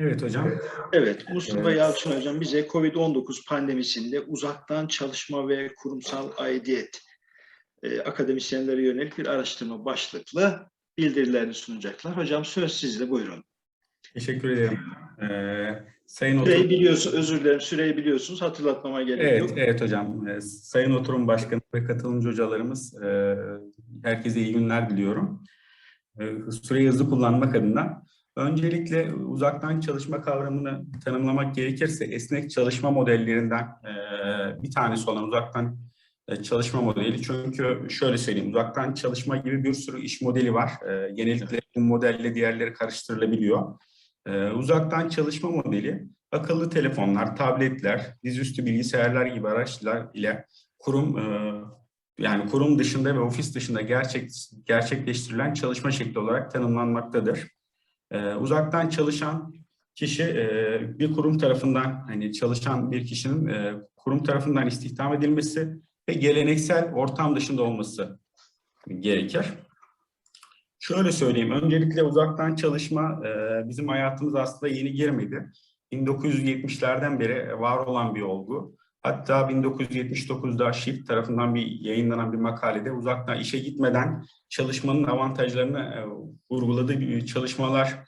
Evet hocam. Evet, Mustafa Evet. Yalçın Hocam bize COVID-19 pandemisinde uzaktan çalışma ve kurumsal aidiyet e, akademisyenlere yönelik bir araştırma başlıklı bildirilerini sunacaklar. Hocam söz sizde, buyurun. Teşekkür ederim. Ee, Sayın Süreyi Oturum, biliyorsunuz, özür dilerim, süreyi biliyorsunuz, hatırlatmama gerek evet, yok. evet hocam. Ee, Sayın Oturum Başkanı ve katılımcı hocalarımız, e, herkese iyi günler diliyorum. Ee, Süreyi hızlı kullanmak adına öncelikle uzaktan çalışma kavramını tanımlamak gerekirse esnek çalışma modellerinden bir tanesi olan uzaktan çalışma modeli. Çünkü şöyle söyleyeyim, uzaktan çalışma gibi bir sürü iş modeli var. Genellikle bu modelle diğerleri karıştırılabiliyor. Uzaktan çalışma modeli akıllı telefonlar, tabletler, dizüstü bilgisayarlar gibi araçlar ile kurum yani kurum dışında ve ofis dışında gerçek gerçekleştirilen çalışma şekli olarak tanımlanmaktadır. Ee, uzaktan çalışan kişi e, bir kurum tarafından hani çalışan bir kişinin e, kurum tarafından istihdam edilmesi ve geleneksel ortam dışında olması gerekir. Şöyle söyleyeyim, öncelikle uzaktan çalışma e, bizim hayatımız aslında yeni girmedi. 1970'lerden beri var olan bir olgu. Hatta 1979'da Shift tarafından bir yayınlanan bir makalede uzaktan işe gitmeden çalışmanın avantajlarını e, vurguladığı bir çalışmalar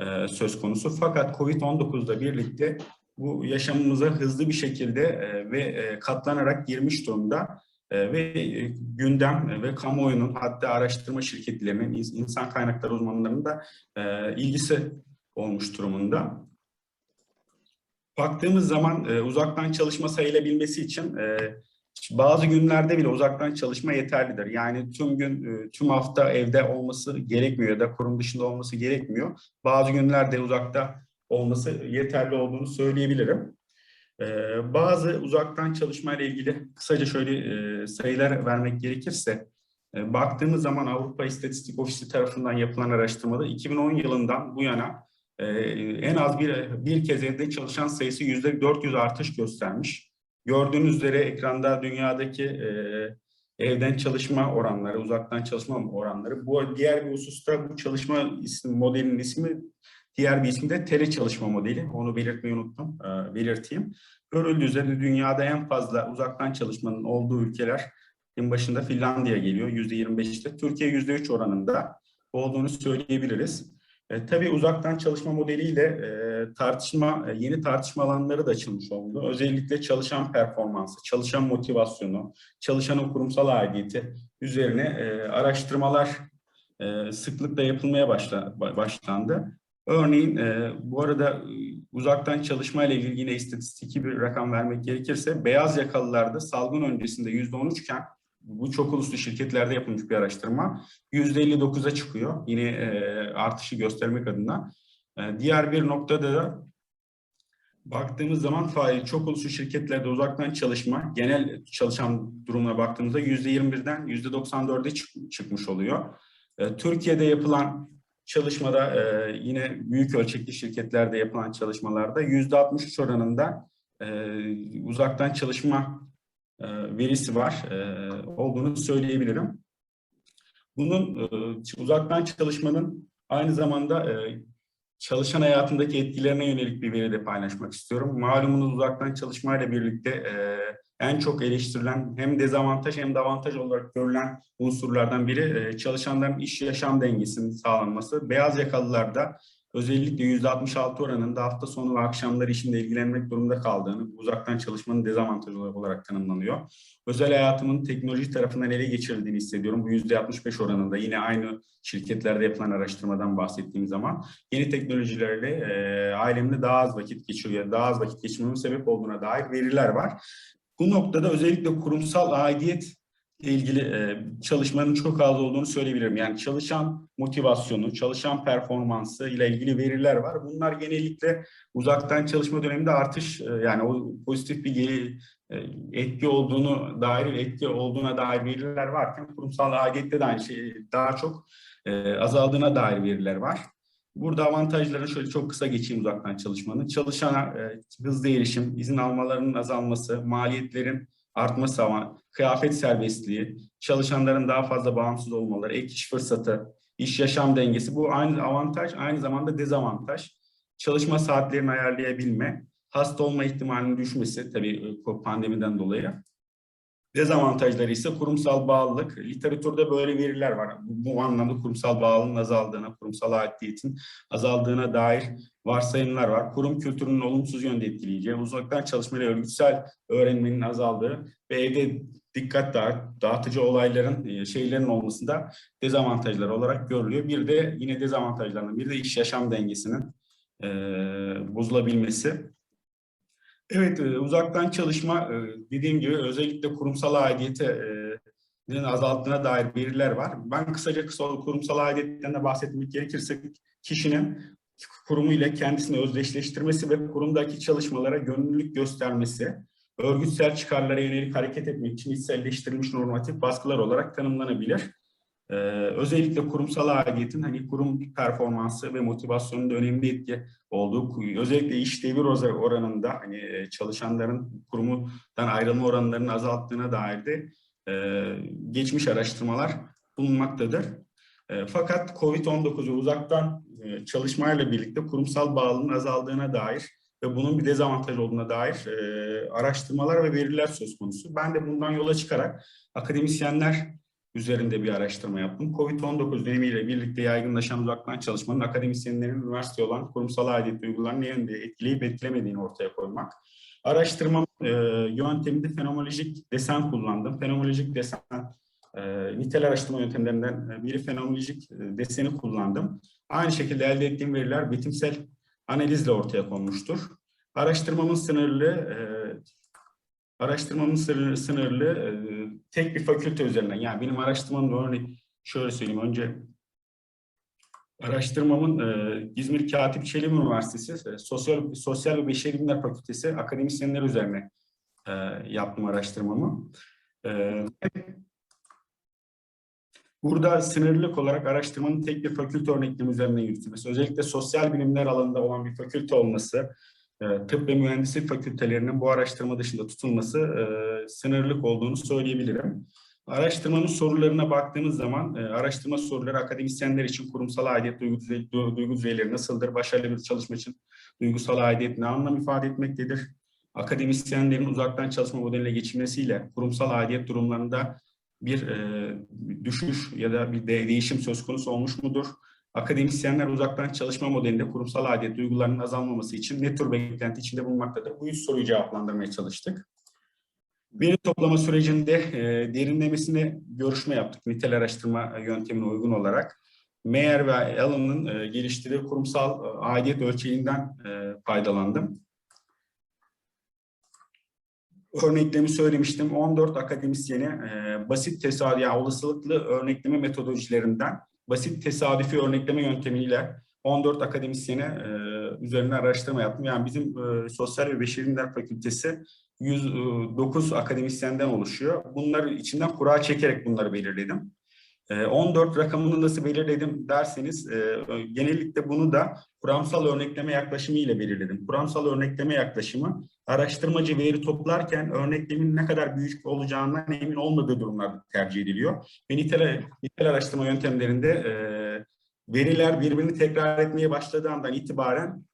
e, söz konusu. Fakat Covid-19'la birlikte bu yaşamımıza hızlı bir şekilde e, ve e, katlanarak girmiş durumda. E, ve e, gündem ve kamuoyunun hatta araştırma şirketlerinin, ins- insan kaynakları uzmanlarının da e, ilgisi olmuş durumunda. Baktığımız zaman e, uzaktan çalışma sayılabilmesi için e, bazı günlerde bile uzaktan çalışma yeterlidir. Yani tüm gün, e, tüm hafta evde olması gerekmiyor ya da kurum dışında olması gerekmiyor. Bazı günlerde uzakta olması yeterli olduğunu söyleyebilirim. Ee, bazı uzaktan çalışma ile ilgili kısaca şöyle e, sayılar vermek gerekirse e, baktığımız zaman Avrupa İstatistik Ofisi tarafından yapılan araştırmada 2010 yılından bu yana e, en az bir bir kez evde çalışan sayısı yüzde 400 artış göstermiş. Gördüğünüz üzere ekranda dünyadaki e, evden çalışma oranları, uzaktan çalışma oranları. Bu diğer bir hususta bu çalışma ismi, modelinin ismi Diğer bir ismi de tele çalışma modeli. Onu belirtmeyi unuttum. Ee, belirteyim. Görüldüğü üzere dünyada en fazla uzaktan çalışmanın olduğu ülkeler en başında Finlandiya geliyor %25'te. Türkiye %3 oranında olduğunu söyleyebiliriz. E, tabii uzaktan çalışma modeliyle e, tartışma, e, yeni tartışma alanları da açılmış oldu. Özellikle çalışan performansı, çalışan motivasyonu, çalışanın kurumsal aidiyeti üzerine e, araştırmalar e, sıklıkla yapılmaya başla, başlandı. Örneğin e, bu arada e, uzaktan çalışma ile ilgili yine istatistiki bir rakam vermek gerekirse beyaz yakalılarda salgın öncesinde yüzde on iken bu çok uluslu şirketlerde yapılmış bir araştırma yüzde 59'a çıkıyor. Yine e, artışı göstermek adına. E, diğer bir noktada da baktığımız zaman fail çok uluslu şirketlerde uzaktan çalışma genel çalışan durumuna baktığımızda yüzde 21'den yüzde 94'e çık- çıkmış oluyor. E, Türkiye'de yapılan çalışmada e, yine büyük ölçekli şirketlerde yapılan çalışmalarda yüzde 63 oranında e, uzaktan çalışma verisi var e, olduğunu söyleyebilirim. Bunun e, uzaktan çalışmanın aynı zamanda e, çalışan hayatındaki etkilerine yönelik bir veri de paylaşmak istiyorum. Malumunuz uzaktan çalışmayla birlikte e, en çok eleştirilen hem dezavantaj hem de avantaj olarak görülen unsurlardan biri e, çalışanların iş yaşam dengesinin sağlanması. Beyaz yakalılarda özellikle %66 oranında hafta sonu ve akşamları işinde ilgilenmek durumunda kaldığını, uzaktan çalışmanın dezavantajı olarak tanımlanıyor. Özel hayatımın teknoloji tarafından ele geçirildiğini hissediyorum. Bu %65 oranında yine aynı şirketlerde yapılan araştırmadan bahsettiğim zaman yeni teknolojilerle e, ailemle daha az vakit geçiriyor, daha az vakit geçirmemin sebep olduğuna dair veriler var. Bu noktada özellikle kurumsal aidiyet ilgili e, çalışmanın çok az olduğunu söyleyebilirim. Yani çalışan motivasyonu, çalışan performansı ile ilgili veriler var. Bunlar genellikle uzaktan çalışma döneminde artış e, yani o pozitif bir e, etki olduğunu dair etki olduğuna dair veriler varken kurumsal aidiyette de aynı şey daha çok e, azaldığına dair veriler var. Burada avantajlarını şöyle çok kısa geçeyim uzaktan çalışmanın. Çalışana e, hızlı erişim, izin almalarının azalması, maliyetlerin artması ama kıyafet serbestliği, çalışanların daha fazla bağımsız olmaları, ek iş fırsatı, iş yaşam dengesi bu aynı avantaj aynı zamanda dezavantaj. çalışma saatlerini ayarlayabilme, hasta olma ihtimalinin düşmesi tabii e, pandemiden dolayı. Dezavantajları ise kurumsal bağlılık. Literatürde böyle veriler var. Bu, bu anlamda kurumsal bağlılığın azaldığına, kurumsal aidiyetin azaldığına dair varsayımlar var. Kurum kültürünün olumsuz yönde etkileyeceği, uzaktan çalışma ile örgütsel öğrenmenin azaldığı ve evde dikkat dağıt, dağıtıcı olayların, e, şeylerin olmasında dezavantajlar olarak görülüyor. Bir de yine dezavantajlarından bir de iş yaşam dengesinin e, bozulabilmesi. Evet, e, uzaktan çalışma e, dediğim gibi özellikle kurumsal aidiyete e, azalttığına dair veriler var. Ben kısaca kısa kurumsal aidiyetten de bahsetmek gerekirse kişinin kurumu ile kendisini özdeşleştirmesi ve kurumdaki çalışmalara gönüllülük göstermesi, örgütsel çıkarlara yönelik hareket etmek için içselleştirilmiş normatif baskılar olarak tanımlanabilir. Ee, özellikle kurumsal aidiyetin hani kurum performansı ve motivasyonunda önemli etki olduğu, özellikle iş devir oranında hani e, çalışanların kurumundan ayrılma oranlarının azalttığına dair de e, geçmiş araştırmalar bulunmaktadır. E, fakat COVID-19'u uzaktan e, çalışmayla birlikte kurumsal bağlılığın azaldığına dair ve bunun bir dezavantaj olduğuna dair e, araştırmalar ve veriler söz konusu. Ben de bundan yola çıkarak akademisyenler üzerinde bir araştırma yaptım. Covid-19 dönemiyle birlikte yaygınlaşan uzaktan çalışmanın akademisyenlerin üniversite olan kurumsal aidiyet duygularını ne yönde etkileyip etkilemediğini ortaya koymak. Araştırma e, yönteminde fenomenolojik desen kullandım. Fenomenolojik desen e, nitel araştırma yöntemlerinden biri fenomenolojik e, deseni kullandım. Aynı şekilde elde ettiğim veriler betimsel analizle ortaya konmuştur. Araştırmamın sınırlı, e, araştırmamın sınırlı, e, tek bir fakülte üzerinden. Yani benim araştırmamın örneği şöyle söyleyeyim önce araştırmamın e, İzmir Katip Çelebi Üniversitesi e, Sosyal Sosyal ve Beşeri Bilimler Fakültesi akademisyenler üzerine e, yaptım araştırmamı. E, Burada sınırlılık olarak araştırmanın tek bir fakülte örneklemi üzerinden yürütülmesi, özellikle sosyal bilimler alanında olan bir fakülte olması, tıp ve mühendislik fakültelerinin bu araştırma dışında tutulması e, sınırlılık olduğunu söyleyebilirim. Araştırmanın sorularına baktığımız zaman e, araştırma soruları akademisyenler için kurumsal aidiyet duygu, düzey, duygu düzeyleri nasıldır? Başarılı bir çalışma için duygusal aidiyet ne anlam ifade etmektedir? Akademisyenlerin uzaktan çalışma modeline geçilmesiyle kurumsal aidiyet durumlarında bir e, düşüş ya da bir de değişim söz konusu olmuş mudur? Akademisyenler uzaktan çalışma modelinde kurumsal aidiyet duygularının azalmaması için ne tür beklenti içinde bulunmaktadır? Bu üç soruyu cevaplandırmaya çalıştık. Veri toplama sürecinde e, derinlemesine görüşme yaptık nitel araştırma yöntemine uygun olarak. Meyer ve Allen'ın e, geliştirdiği kurumsal e, aidiyet ölçeğinden e, faydalandım. Örneklemi söylemiştim. 14 akademisyeni e, basit tesadüfi, yani olasılıklı örnekleme metodolojilerinden basit tesadüfi örnekleme yöntemiyle 14 akademisyene e, üzerine araştırma yaptım. Yani bizim e, Sosyal ve Beşeri Fakültesi 109 akademisyenden oluşuyor. Bunlar içinden kura çekerek bunları belirledim. 14 rakamını nasıl belirledim derseniz genellikle bunu da kuramsal örnekleme yaklaşımı ile belirledim. Kuramsal örnekleme yaklaşımı araştırmacı veri toplarken örneklemin ne kadar büyük olacağından emin olmadığı durumlarda tercih ediliyor. Ve nitel, nitel araştırma yöntemlerinde veriler birbirini tekrar etmeye başladığı andan itibaren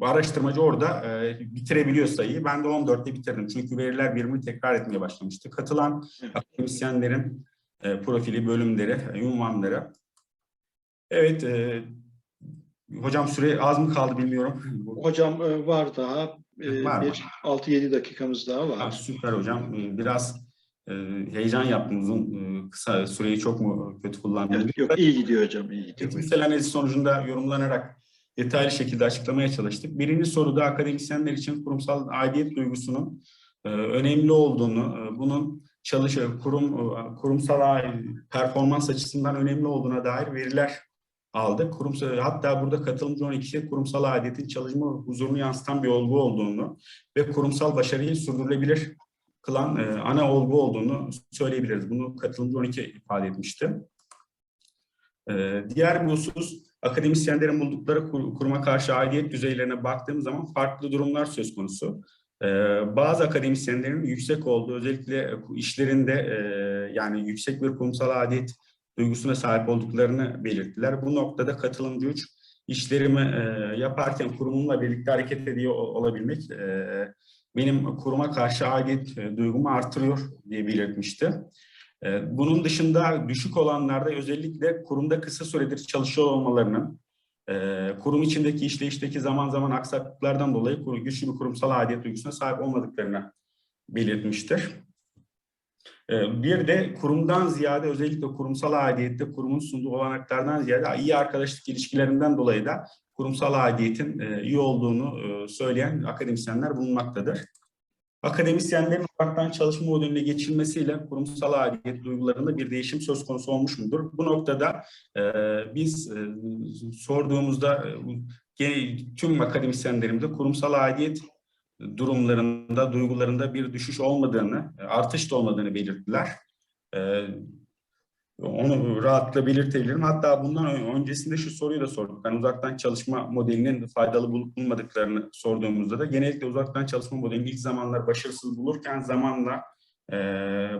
araştırmacı orada bitirebiliyor sayıyı. Ben de 14'te bitirdim. Çünkü veriler birbirini tekrar etmeye başlamıştı. Katılan akademisyenlerin e, profili, bölümleri, e, ünvanları. Evet, e, hocam süre az mı kaldı bilmiyorum. Hocam e, var daha. E, Var bir 6-7 dakikamız daha var. Ha, süper hocam. E, Biraz e, heyecan yaptım uzun, e, kısa süreyi çok mu kötü kullandım? Evet, yok iyi gidiyor hocam, iyi gidiyor. Eğitimsel analiz sonucunda yorumlanarak detaylı şekilde açıklamaya çalıştık. Birinci soruda akademisyenler için kurumsal aidiyet duygusunun e, önemli olduğunu, e, bunun çalış kurum kurumsal performans açısından önemli olduğuna dair veriler aldık. Kurumsal hatta burada katılımcı 12 kurumsal aidiyetin çalışma huzurunu yansıtan bir olgu olduğunu ve kurumsal başarıyı sürdürülebilir kılan e, ana olgu olduğunu söyleyebiliriz. Bunu katılımcı 12 ifade etmişti. E, diğer bir husus akademisyenlerin buldukları kur, kuruma karşı aidiyet düzeylerine baktığımız zaman farklı durumlar söz konusu. Ee, bazı akademisyenlerin yüksek olduğu özellikle işlerinde e, yani yüksek bir kurumsal adet duygusuna sahip olduklarını belirttiler. Bu noktada katılımcı 3 işlerimi e, yaparken kurumumla birlikte hareket ediyor ol- olabilmek e, benim kuruma karşı aidiyet e, duygumu artırıyor diye belirtmişti. E, bunun dışında düşük olanlarda özellikle kurumda kısa süredir çalışıyor olmalarının, e, kurum içindeki işleyişteki zaman zaman aksaklıklardan dolayı güçlü bir kurumsal aidiyet duygusuna sahip olmadıklarını belirtmiştir. E, Bir de kurumdan ziyade özellikle kurumsal aidiyette kurumun sunduğu olanaklardan ziyade iyi arkadaşlık ilişkilerinden dolayı da kurumsal aidiyetin e, iyi olduğunu e, söyleyen akademisyenler bulunmaktadır. Akademisyenlerin uzaktan çalışma modeline geçilmesiyle kurumsal aidiyet duygularında bir değişim söz konusu olmuş mudur? Bu noktada e, biz e, sorduğumuzda e, tüm akademisyenlerimizde kurumsal aidiyet durumlarında, duygularında bir düşüş olmadığını, e, artış da olmadığını belirttiler. E, onu rahatlıkla belirtebilirim. Hatta bundan öncesinde şu soruyu da sorduk. Yani uzaktan çalışma modelinin faydalı bulup bulmadıklarını sorduğumuzda da genellikle uzaktan çalışma modelini ilk zamanlar başarısız bulurken zamanla e,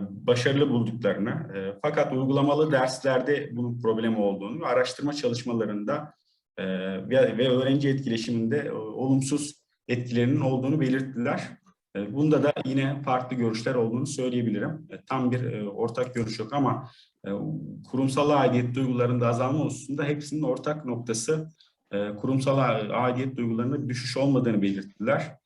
başarılı bulduklarını e, fakat uygulamalı derslerde bunun problemi olduğunu ve araştırma çalışmalarında e, ve, ve öğrenci etkileşiminde e, olumsuz etkilerinin olduğunu belirttiler. E, Bunda da yine farklı görüşler olduğunu söyleyebilirim. E, Tam bir e, ortak görüş yok ama kurumsal aidiyet duygularında azalma hususunda hepsinin ortak noktası kurumsal aidiyet duygularında düşüş olmadığını belirttiler.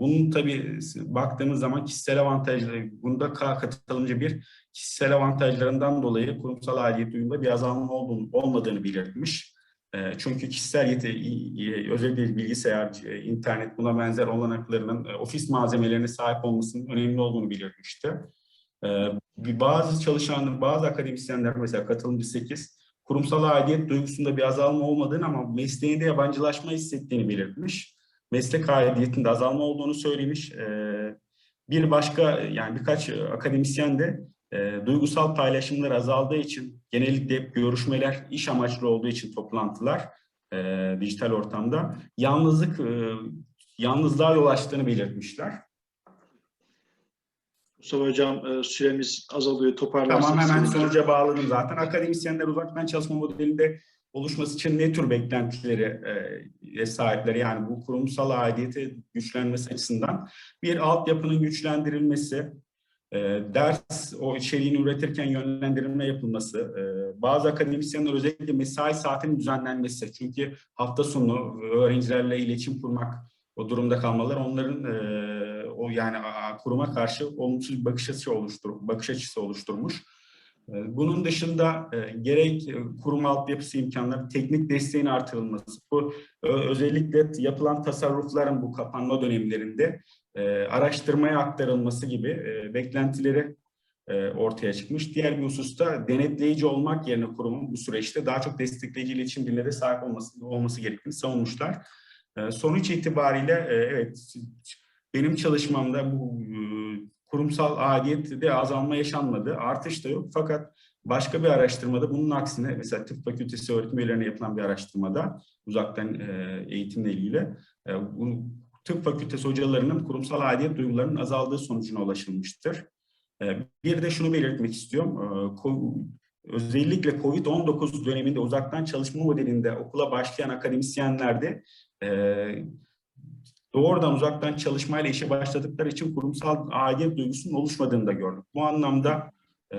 Bunun tabii baktığımız zaman kişisel avantajları, bunda ka- katılımcı bir kişisel avantajlarından dolayı kurumsal aidiyet duygunda bir azalma olduğunu, olmadığını belirtmiş. E, Çünkü kişisel yeti, i- i- özellikle bilgisayar, e, internet buna benzer olanaklarının e, ofis malzemelerine sahip olmasının önemli olduğunu belirtmişti. E, bir- Bazı çalışan, bazı akademisyenler mesela katılımcı 8, kurumsal aidiyet duygusunda bir azalma olmadığını ama mesleğinde yabancılaşma hissettiğini belirtmiş. Meslek aidiyetinde azalma olduğunu söylemiş. E, Bir başka yani birkaç e, akademisyen de e, duygusal paylaşımlar azaldığı için genellikle hep görüşmeler iş amaçlı olduğu için toplantılar e, dijital ortamda yalnızlık e, yalnızlığa yol açtığını belirtmişler. Mustafa Hocam e, süremiz azalıyor. Toparlarsak. Tamam hemen sonuca bağladım zaten. Akademisyenler uzaktan çalışma modelinde oluşması için ne tür beklentileri e, sahipler? Yani bu kurumsal aidiyeti güçlenmesi açısından bir altyapının güçlendirilmesi, e, ders o içeriğini üretirken yönlendirilme yapılması, e, bazı akademisyenler özellikle mesai saatinin düzenlenmesi. Çünkü hafta sonu öğrencilerle iletişim kurmak, o durumda kalmalar onların e, o yani kuruma karşı olumsuz bir bakış açısı oluştur bakış açısı oluşturmuş. E, Bunun dışında e, gerek kurum altyapısı imkanları, teknik desteğin artırılması, bu özellikle yapılan tasarrufların bu kapanma dönemlerinde e, araştırmaya aktarılması gibi e, beklentileri e, ortaya çıkmış. Diğer bir hususta denetleyici olmak yerine kurumun bu süreçte daha çok destekleyici iletişim diline sahip olması, olması gerektiğini savunmuşlar. E, Sonuç itibariyle e, evet benim çalışmamda bu e, kurumsal aidiyette azalma yaşanmadı. Artış da yok. Fakat başka bir araştırmada bunun aksine mesela tıp fakültesi öğretim üyelerine yapılan bir araştırmada uzaktan e, eğitimle ilgili e, bu tıp fakültesi hocalarının kurumsal aidiyet duygularının azaldığı sonucuna ulaşılmıştır. E, Bir de şunu belirtmek istiyorum. E, ko- Özellikle COVID-19 döneminde uzaktan çalışma modelinde okula başlayan akademisyenlerde e, doğrudan uzaktan çalışmayla işe başladıkları için kurumsal aidiyet duygusunun oluşmadığını da gördük. Bu anlamda e,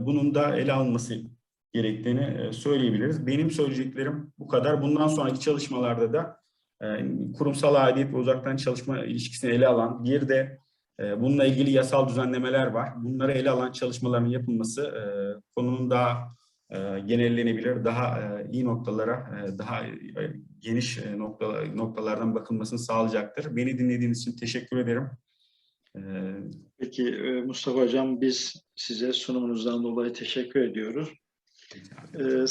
bunun da ele alınması gerektiğini e, söyleyebiliriz. Benim söyleyeceklerim bu kadar. Bundan sonraki çalışmalarda da kurumsal aidiyet ve uzaktan çalışma ilişkisini ele alan bir de e, bununla ilgili yasal düzenlemeler var. Bunları ele alan çalışmaların yapılması e, konunun daha e, genellenebilir, daha e, iyi noktalara, e, daha e, geniş e, nokta, noktalardan bakılmasını sağlayacaktır. Beni dinlediğiniz için teşekkür ederim. E, Peki e, Mustafa Hocam biz size sunumunuzdan dolayı teşekkür ediyoruz. E,